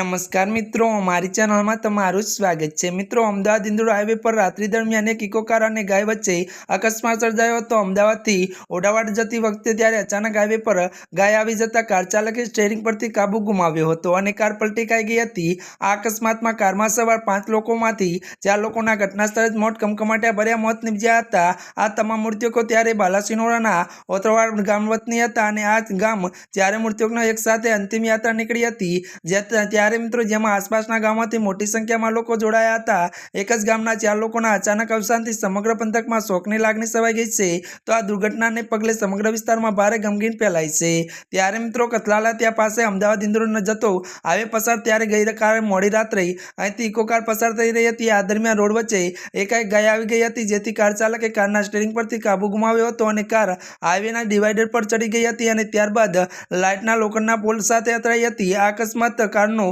નમસ્કાર મિત્રો, અમારી ચેનલમાં તમારું સ્વાગત છે. મિત્રો, અમદાવાદ ઇન્દોર હાઈવે પર રાત્રિ દરમિયાન એક ઇકોકાર અને ગાય વચ્ચે અકસ્માત સર્જાયો હતો. અમદાવાદથી ઓડાવાડ જતી વખતે ત્યારે અચાનક હાઈવે પર ગાય આવી જતા કાર ચાલકે સ્ટેરિંગ પરથી કાબુ ગુમાવ્યો હતો અને કાર પલટી ખાઈ ગઈ હતી. આ અકસ્માતમાં કારમાં સવાર પાંચ લોકોમાંથી ચાર લોકોના ઘટના સ્થળે જ મોત કમકમાટ્યા ભર્યા મોત નિપજ્યા હતા. આ તમામ મૃતકો ત્યારે બાલાસિનોરાના ઓતરવાડ ગામ વતની હતા અને આ ગામ ચારે મૃતકોનો એક સાથે અંતિમ યાત્રા નીકળી હતી. જે ત્યારે મિત્રો જેમાં આસપાસના ગામમાંથી મોટી સંખ્યામાં લોકો જોડાયા હતા. એક જ ગામના ચાર લોકોના અચાનક અવસાનથી સમગ્ર પંથકમાં શોકની લાગણી સવાઈ ગઈ છે. તો આ દુર્ઘટનાને પગલે સમગ્ર વિસ્તારમાં ભારે ગમગીન ફેલાઈ છે. ત્યારે મિત્રો કતલાલા ત્યાં પાસે અમદાવાદ ઇન્દોર જતો. આવે પસાર ત્યારે ગઈકાલે મોડી રાત્રે અહીંથી ઇકો કાર પસાર થઈ રહી હતી. આ દરમિયાન રોડ વચ્ચે એકાએક ગાય આવી ગઈ હતી, જેથી કાર ચાલકે કારના સ્ટેરિંગ પરથી કાબુ ગુમાવ્યો હતો અને કાર હાઈવેના ડિવાઈડર પર ચડી ગઈ હતી અને ત્યારબાદ લાઇટના લોખંડના પોલ સાથે અથડાઈ હતી. આ અકસ્માત કારનો